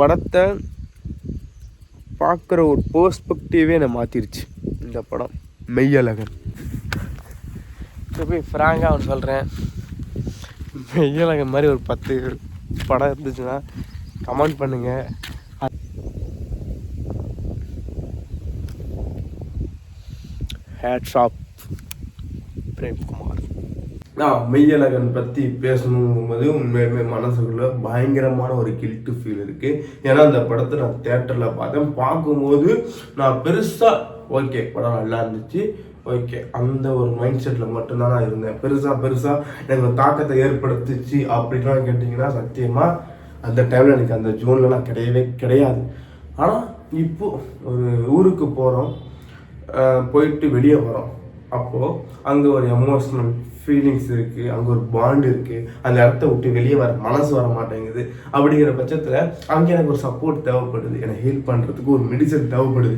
படத்தை பார்க்குற ஒரு பெர்ஸ்பெக்டிவே என்னை மாற்றிருச்சு இந்த படம். மெய்யழகன். இப்போ போய் ஃப்ராங்காக அவன் சொல்கிறேன் மெய்யழகன் மாதிரி ஒரு பத்து படம் இருந்துச்சுன்னா கமெண்ட் பண்ணுங்கள் ஹேட்ஸ் ஆஃப் பிரேம்குமார். நான் மெய்யழகன் பற்றி பேசணுங்கும்போது உண்மையுமே மனசுக்குள்ள பயங்கரமான ஒரு கில்ட்டு ஃபீல் இருக்குது ஏன்னா அந்த படத்தை நான் தேட்டரில் பார்த்தேன். பார்க்கும்போது நான் பெருசாக ஓகே படம் நல்லா இருந்துச்சு. ஓகே அந்த ஒரு மைண்ட் செட்டில் மட்டும்தான் நான் இருந்தேன். பெருசாக பெருசாக எனக்கு தாக்கத்தை ஏற்படுத்துச்சு அப்படின்லாம் கேட்டிங்கன்னா சத்தியமாக அந்த டைமில் எனக்கு அந்த ஜூன்லலாம் கிடையவே கிடையாது. ஆனால் இப்போது ஒரு ஊருக்கு போகிறோம் போயிட்டு வெளியே வரோம். அப்போது அங்கே ஒரு எமோஷ்னல் ஃபீலிங்ஸ் இருக்குது அங்கே ஒரு பாண்ட் இருக்குது அந்த இடத்த விட்டு வெளியே வர மனசு வர மாட்டேங்குது. அப்படிங்கிற பட்சத்தில் அங்கே எனக்கு ஒரு சப்போர்ட் தேவைப்படுது. எனக்கு ஹீல் பண்ணுறதுக்கு ஒரு மெடிசன் தேவைப்படுது.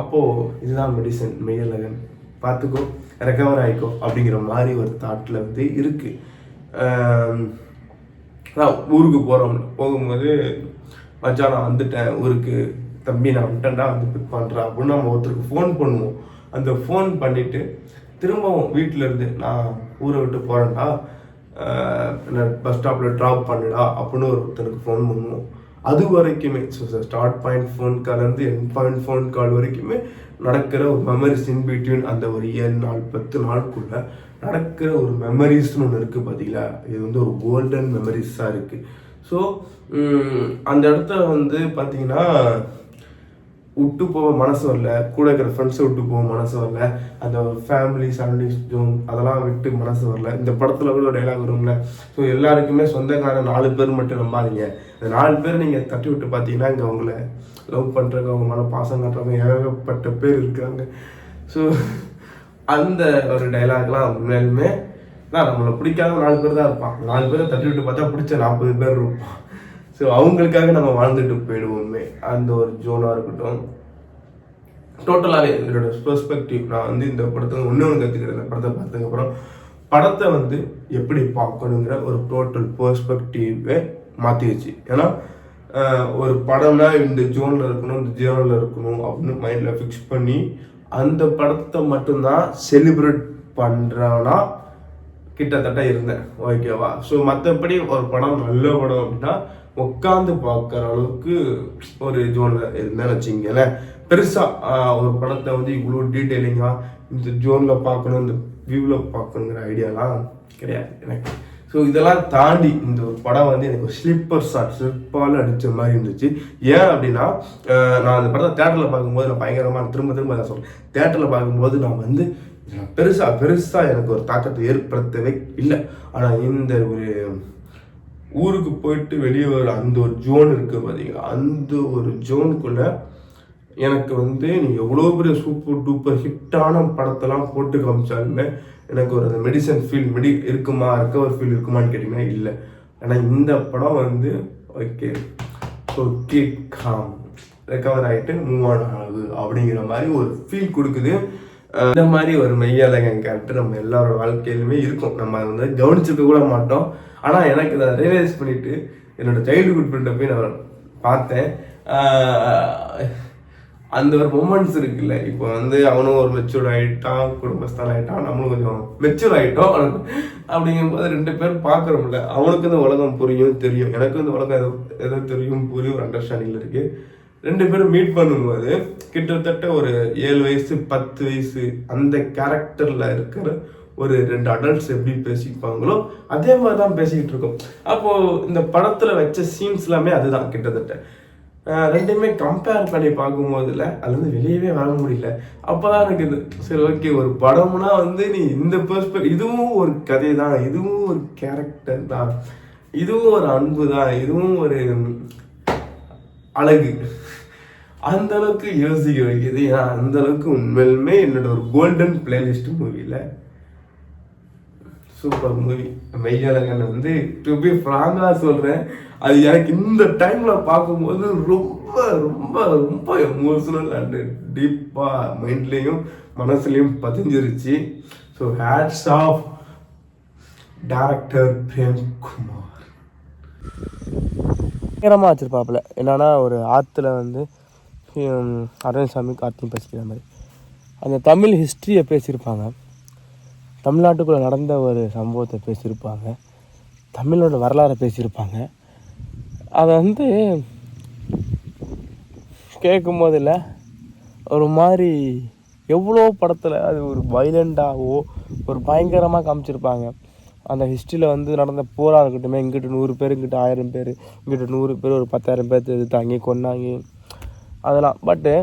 அப்போது இதுதான் மெடிசன் மெய்யழகன் பார்த்துக்கோ ரெக்கவர் ஆகிக்கோ அப்படிங்கிற மாதிரி ஒரு தாட்டில் வந்து இருக்குது நான் ஊருக்கு போகிறோம் போகும்போது மச்சா நான் வந்துட்டேன் ஊருக்கு. தம்பி நான் வந்துட்டேன்டா வந்து பிக் பண்ணுறேன் அப்படின்னு நம்ம ஒருத்தருக்கு ஃபோன் பண்ணுவோம். அந்த ஃபோன் பண்ணிவிட்டு திரும்பவும் வீட்டில் இருந்து நான் ஊரை விட்டு போகிறேன்டா பஸ் ஸ்டாப்பில் ட்ராப் பண்ணுடா அப்படின்னு ஒருத்தனுக்கு ஃபோன் பண்ணுவோம். அது வரைக்குமே ஸோ ஸ்டார்ட் பாயிண்ட் ஃபோன் கால்லேருந்து என் பாயிண்ட் ஃபோன் கால் வரைக்குமே நடக்கிற ஒரு மெமரிஸ் இன் பிட்வீன் அந்த ஒரு ஏழு நாள் பத்து நாளுக்குள்ள நடக்கிற ஒரு மெமரிஸ்னு ஒன்று இருக்குது பார்த்தீங்களா இது வந்து ஒரு கோல்டன் மெமரிஸாக இருக்குது ஸோ அந்த இடத்த வந்து பார்த்தீங்கன்னா விட்டு போக மனசு வரல கூட இருக்கிற ஃப்ரெண்ட்ஸை விட்டு போக மனசு வரல அந்த ஃபேமிலி சரௌண்டிங்ஸ் ஜோன் அதெல்லாம் விட்டு மனசு வரல. இந்த படத்தில் கூட ஒரு டைலாக் வரும்ல. ஸோ எல்லாருக்குமே சொந்தக்கார நாலு பேர் மட்டும் நம்பாதீங்க. அந்த நாலு பேர் நீங்கள் தட்டி விட்டு பார்த்தீங்கன்னா இங்கே அவங்கள லவ் பண்ணுறவங்க அவங்க மேலே பாசம் காட்டுறவங்க ஏகப்பட்ட பேர் இருக்காங்க. ஸோ அந்த ஒரு டைலாக்லாம் உண்மையிலுமே நான் நம்மளை பிடிக்காத நாலு பேர் தான் இருப்பான் நாலு பேரை தட்டி விட்டு பார்த்தா பிடிச்ச நாற்பது பேர் இருப்பான் ஸோ அவங்களுக்காக நம்ம வாழ்ந்துட்டு போயிடுவோமே. அந்த ஒரு ஜோனாக இருக்கட்டும். டோட்டலாகவே இதோட பெர்ஸ்பெக்டிவ் நான் வந்து இந்த படத்தை ஒன்று ஒன்று கற்றுக்கிறேன் இந்த படத்தை பார்த்ததுக்கப்புறம் படத்தை வந்து எப்படி பார்க்கணுங்கிற ஒரு டோட்டல் பெர்ஸ்பெக்டிவே மாற்றிடுச்சு ஏன்னா ஒரு படம்னா இந்த ஜோனில் இருக்கணும் இந்த ஜோனில் இருக்கணும் அப்படின்னு மைண்டில் ஃபிக்ஸ் பண்ணி அந்த படத்தை மட்டும்தான் செலிப்ரேட் பண்ணுறவனா கிட்டத்தட்ட இருந்தேன். ஓகேவா ஸோ மற்றபடி ஒரு படம் நல்ல படம் அப்படின்னா உட்காந்து பார்க்குற அளவுக்கு ஒரு ஜோனில் இருந்தேன்னு வச்சுங்களேன் பெருசாக ஒரு படத்தை வந்து இவ்வளோ டீட்டெயிலிங்காக இந்த ஜோனில் பார்க்கணும் இந்த வியூவில் பார்க்கணுங்கிற ஐடியாலாம் கிடையாது எனக்கு. ஸோ இதெல்லாம் தாண்டி இந்த ஒரு படம் வந்து எனக்கு ஒரு ஸ்லிப்பர் ஷாட் ஸ்லிப்பால் அடித்த மாதிரி இருந்துச்சு. ஏன் அப்படின்னா நான் அந்த படத்தை தேட்டரில் பார்க்கும்போது நான் பயங்கரமாக திரும்ப திரும்ப நான் சொல்கிறேன் தேட்டரில் பார்க்கும்போது நான் வந்து பெருசாக பெருசாக எனக்கு ஒரு தாக்கத்தை ஏற்படுத்தவே இல்லை. ஆனால் இந்த ஒரு ஊருக்கு போயிட்டு வெளியே வர அந்த ஒரு ஜோன் இருக்குது பார்த்தீங்களா அந்த ஒரு ஜோனுக்குள்ளே எனக்கு வந்து நீ எவ்வளோ பெரிய சூப்பர் டூப்பர் ஹிட்டான படத்தெல்லாம் போட்டு காமிச்சாலுமே எனக்கு ஒரு அந்த மெடிசன் ஃபீல் மெடி இருக்குமா? ரெக்கவர் ஃபீல் இருக்குமான்னு கேட்டிங்கன்னா இல்லை. ஆனால் இந்த படம் வந்து okay so keep calm recover ஆகிட்டு மூவ் ஆன் ஆகுது. அப்படிங்கிற மாதிரி ஒரு ஃபீல் கொடுக்குது. இந்த மாதிரி ஒரு மெய்யாலகன் கேரக்டர் நம்ம எல்லாரோட வாழ்க்கையிலுமே இருக்கும். நம்ம அதை வந்து கவனிச்சுக்க கூட மாட்டோம். ஆனால் எனக்கு இதை ரியலைஸ் பண்ணிவிட்டு என்னோட சைல்டுஹுட் ஃப்ரெண்டை போய் நான் பார்த்தேன். அந்த ஒரு மூமெண்ட்ஸ் இருக்குல்ல. இப்போ வந்து அவனும் ஒரு மெச்சூர் ஆகிட்டான் குடும்பஸ்தான் ஆகிட்டான் நம்மளும் கொஞ்சம் மெச்சூர் ஆகிட்டோம் அப்படிங்கும்போது ரெண்டு பேரும் பார்க்குறோம்ல. அவனுக்கு இந்த உலகம் புரியும் தெரியும். எனக்கு இந்த உலகம் எதோ எதோ தெரியும் புரியும் ஒரு அண்டர்ஸ்டாண்டிங்கில் இருக்குது ரெண்டு பேரும் மீட் பண்ணும்போது கிட்டத்தட்ட ஒரு ஏழு வயசு பத்து வயசு அந்த கேரக்டரில் இருக்கிற ஒரு ரெண்டு அடல்ட்ஸ் எப்படி பேசிப்பாங்களோ அதே மாதிரி தான் பேசிக்கிட்டு இருக்கோம். அப்போது இந்த படத்தில் வச்ச சீன்ஸ் எல்லாமே அதுதான் கிட்டத்தட்ட. ரெண்டுமே கம்பேர் பண்ணி பார்க்கும்போதில் அதுலேருந்து வெளியவே வர முடியல. அப்போ தான் எனக்கு இது சரி ஓகே ஒரு படம்னா வந்து நீ இந்த பெர்ஸ்பெக்ட் இதுவும் ஒரு கதை தான் இதுவும் ஒரு கேரக்டர் தான். இதுவும் ஒரு அன்பு தான் இதுவும் ஒரு அழகு. அந்த அளவுக்கு யோசிக்க வைக்கிது ஏன்னா அந்த அளவுக்கு உண்மையிலுமே என்னோட ஒரு கோல்டன் பிளேலிஸ்ட் மூவியில் சூப்பர் மூவி மெய்யழகன் வந்து டு பி ஃப்ராங்காக சொல்கிறேன் அது எனக்கு இந்த டைமில் பார்க்கும்போது ரொம்ப ரொம்ப ரொம்ப எமோஷனல் அண்டு டீப்பாக மைண்ட்லேயும் மனசுலேயும் பதிஞ்சிருச்சு. So hats off director Premkumar நேரமாக வச்சுருப்பாப்புல. என்னன்னா ஒரு ஆற்றுல வந்து ஹம், அரவிந்த்சாமி கார்த்தியும் பேசிக்கிற மாதிரி. அந்த தமிழ் ஹிஸ்ட்ரியை பேசியிருப்பாங்க. தமிழ்நாட்டுக்குள்ளே நடந்த ஒரு சம்பவத்தை பேசியிருப்பாங்க. தமிழோட வரலாறை பேசியிருப்பாங்க. அதை வந்து கேட்கும் போதில் ஒரு மாதிரி எவ்வளோ படத்தில் அது ஒரு வைலண்டாகவோ ஒரு பயங்கரமாக காமிச்சிருப்பாங்க. அந்த ஹிஸ்ட்ரியில் வந்து நடந்த போராக இருக்கட்டும் இங்கிட்டு நூறு பேர் இங்கிட்டு ஆயிரம் பேர் இங்கிட்டு நூறு பேர் ஒரு பத்தாயிரம் பேர் எடுத்தாங்க கொன்னாங்க. அதெல்லாம் பட்டு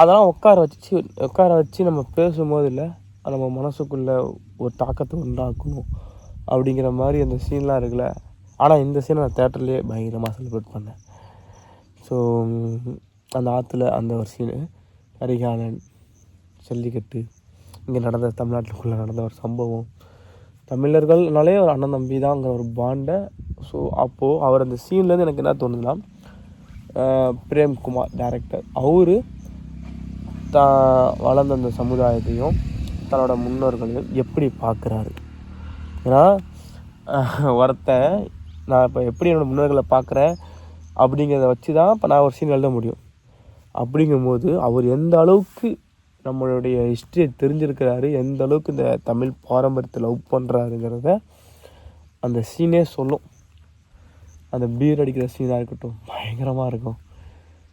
அதெல்லாம் உட்கார வச்சு உட்கார வச்சு நம்ம பேசும்போது இல்லை நம்ம மனசுக்குள்ளே ஒரு தாக்கத்தை உண்டாக்கணும் அப்படிங்கிற மாதிரி அந்த சீன்லாம் இருக்குல்ல. ஆனால் இந்த சீனை நான் தேட்டர்லேயே பயங்கரமாக செலிப்ரேட் பண்ணேன். ஸோ அந்த ஆற்றுல அந்த ஒரு சீனு கரிகாலன் ஜல்லிக்கட்டு இங்கே நடந்த தமிழ்நாட்டுக்குள்ளே நடந்த ஒரு சம்பவம். தமிழர்கள்னாலே ஒரு அண்ணன் தம்பி தாங்கிற ஒரு பாண்டை ஸோ அப்போது அவர் அந்த சீன்லேருந்து எனக்கு என்ன தோணுதுன்னா பிரேம்குமார் டேரக்டர் அவர் தான் வளர்ந்த அந்த சமுதாயத்தையும் தன்னோட முன்னோர்களையும் எப்படி பார்க்குறாரு? ஏன்னா ஒருத்தன் நான் இப்போ எப்படி என்னோடய முன்னோர்களை பார்க்குறேன்? அப்படிங்கிறத வச்சு தான் இப்போ நான் ஒரு சீன் எழுத முடியும். அப்படிங்கும்போது அவர் எந்த அளவுக்கு நம்மளுடைய ஹிஸ்ட்ரியை தெரிஞ்சிருக்கிறாரு எந்த அளவுக்கு இந்த தமிழ் பாரம்பரியத்தை லவ் பண்ணுறாருங்கிறத அந்த சீனே சொல்லும். அந்த பீர் அடிக்கிற சீனாக இருக்கட்டும் பயங்கரமாக இருக்கும்.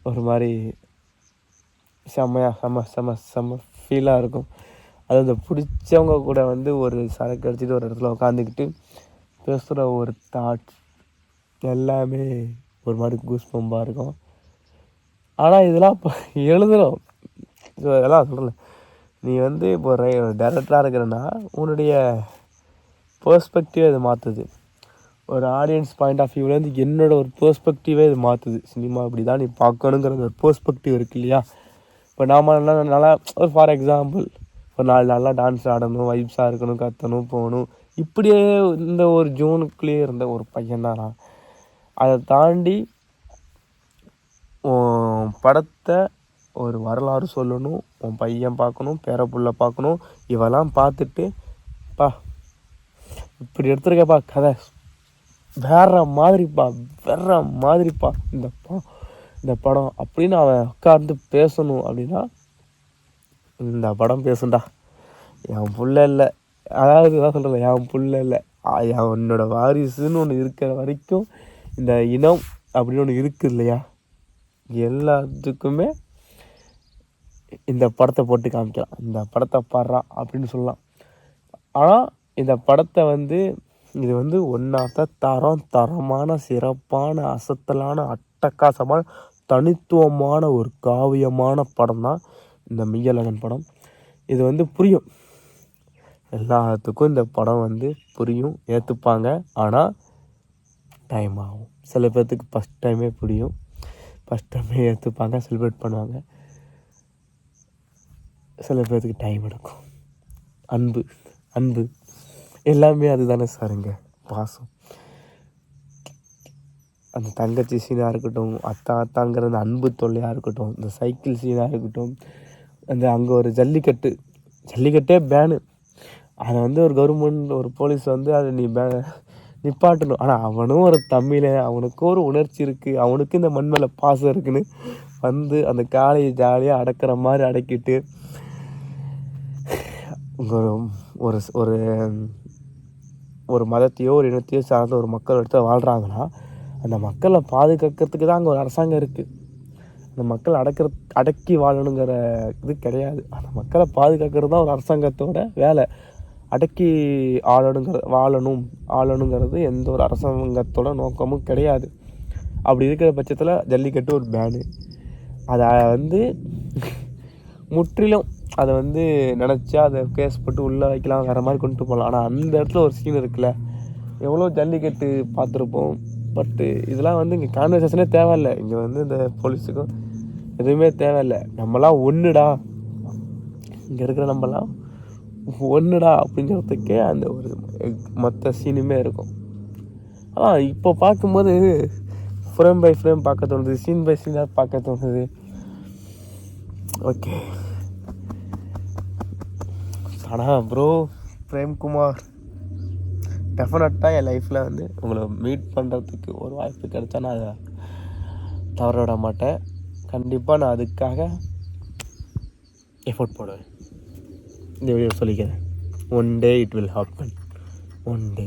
ஒரு மாதிரி செம்மையாக செம செம செம ஃபீலாக இருக்கும். அது அந்த பிடிச்சவங்க கூட வந்து ஒரு சரக்கு அடிச்சுட்டு ஒரு இடத்துல உட்காந்துக்கிட்டு பேசுகிற ஒரு தாட் எல்லாமே ஒரு மாதிரி கூஸ் பம்பாக இருக்கும். ஆனால் இதெல்லாம் இப்போ எழுதுகிறோம் ஸோ இதெல்லாம் சொல்கிறேன் நீ வந்து இப்போ டேரக்டராக இருக்கிறன்னா உன்னுடைய பர்ஸ்பெக்டிவ் இது மாற்றுது ஒரு ஆடியன்ஸ் பாயிண்ட் ஆஃப் வியூலேருந்து என்னோட ஒரு பர்ஸ்பெக்டிவே இது மாற்றுது சினிமா இப்படி தான் நீ பார்க்கணுங்கிற ஒரு பர்ஸ்பெக்டிவ் இருக்கு இல்லையா? இப்போ நாம நல்லா நல்லா ஒரு ஃபார் எக்ஸாம்பிள் ஒரு நாலு நாளாக டான்ஸ் ஆடணும் வைப்ஸாக இருக்கணும் கத்தணும் போகணும். இப்படியே இந்த ஒரு ஜோனுக்குள்ளேயே இருந்த ஒரு பையன் தான் நான் அதை தாண்டி உன் படத்தை ஒரு வரலாறு சொல்லணும் உன் பையன் பார்க்கணும் பேரப்புள்ள பார்க்கணும் இவெல்லாம் பார்த்துட்டு பா இப்படி எடுத்துருக்கப்பா கதை. வேற மாதிரிப்பா வேற மாதிரிப்பா இந்த படம் இந்த படம் அப்படின்னு அவன் உட்கார்ந்து பேசணும் அப்படின்னா இந்த படம் பேசுண்டா. என் புள்ள இல்லை. அதாவது தான் சொல்கிறேன் என் புள்ள இல்லை. ஆ, என் வாரிசுன்னு ஒன்று இருக்கிற வரைக்கும் இந்த இனம் அப்படின்னு ஒன்று இருக்குது இல்லையா? எல்லாத்துக்குமே இந்த படத்தை போட்டு காமிக்கலாம் இந்த படத்தை பாடுறா அப்படின்னு சொல்லலாம். ஆனால் இந்த படத்தை வந்து இது வந்து ஒன்றாத்த தரம் தரமான சிறப்பான அசத்தலான அட்டகாசமான தனித்துவமான ஒரு காவியமான படம் தான் இந்த மெய்யழகன் படம். இது வந்து புரியும். எல்லாத்துக்கும் இந்த படம் வந்து புரியும் ஏற்றுப்பாங்க ஆனால் டைம் ஆகும். சில பேர்த்துக்கு ஃபஸ்ட் டைமே புரியும். ஃபஸ்ட் டைமே ஏற்றுப்பாங்க செலிப்ரேட் பண்ணுவாங்க. சில பேர்த்துக்கு டைம் எடுக்கும். அன்பு அன்பு. எல்லாமே அதுதானே சாருங்க பாசம். அந்த தங்கச்சி சீனாக இருக்கட்டும் அத்தா அத்தாங்கிற அந்த அன்பு தொல்லையாக இருக்கட்டும் இந்த சைக்கிள் சீனாக இருக்கட்டும் அந்த அங்கே ஒரு ஜல்லிக்கட்டு. ஜல்லிக்கட்டே பேனு அதை வந்து ஒரு கவர்மெண்ட் ஒரு போலீஸ் வந்து அதை நீ பே நிப்பாட்டணும். ஆனால் அவனும் ஒரு தமிழன். அவனுக்கும் ஒரு உணர்ச்சி இருக்குது அவனுக்கும் இந்த மண் மேலே பாசம் இருக்குன்னு வந்து அந்த காளையை ஜாலியாக அடக்கிற மாதிரி அடக்கிட்டு ஒரு ஒரு ஒரு ஒரு மதத்தையோ ஒரு இனத்தையோ சார்ந்த ஒரு மக்கள் எடுத்து வாழ்கிறாங்கன்னா அந்த மக்களை பாதுகாக்கிறதுக்கு தான் அங்கே ஒரு அரசாங்கம் இருக்குது இந்த மக்கள் அடக்கிற அடக்கி வாழணுங்கிற இது கிடையாது. அந்த மக்களை பாதுகாக்கிறது தான் ஒரு அரசாங்கத்தோட வேலை. அடக்கி ஆளணுங்கிற வாழணும் ஆளணுங்கிறது எந்த ஒரு அரசாங்கத்தோட நோக்கமும் கிடையாது. அப்படி இருக்கிற பட்சத்தில் ஜல்லிக்கட்டு ஒரு பேனு அதை வந்து முற்றிலும் அதை வந்து நினச்சா அதை கேஸ் போட்டு உள்ளே வைக்கலாம் வேறு மாதிரி கொண்டு போகலாம் ஆனால் அந்த இடத்துல ஒரு சீன் இருக்குல்ல. எவ்வளோ ஜல்லிக்கட்டு பார்த்துருப்போம். பட்டு இதெல்லாம் வந்து இங்கே கான்வர்சேஷனே தேவையில்லை. இங்கே வந்து இந்த போலீஸுக்கும் எதுவுமே தேவையில்லை. நம்மலாம் ஒன்றுடா இங்கே இருக்கிற நம்மலாம் ஒன்றுடா அப்படிங்கிறதுக்கே அந்த ஒரு மற்ற சீனுமே இருக்கும். ஆனால் இப்போ பார்க்கும்போது ஃப்ரேம் பை ஃப்ரேம் பார்க்க தோணுது. சீன் பை சீனாக பார்க்க தோணுது. ஓகே ஆனால் ப்ரோ பிரேம்குமார் டெஃபினட்டாக என் லைஃப்பில் வந்து உங்களை மீட் பண்ணுறதுக்கு ஒரு வாய்ப்பு கிடைச்சா நான் அதை தவற விட மாட்டேன். கண்டிப்பாக நான் அதுக்காக எஃபோர்ட் போடுவேன். இந்த வீடியோ சொல்லிக்கிறேன். One day it will happen one day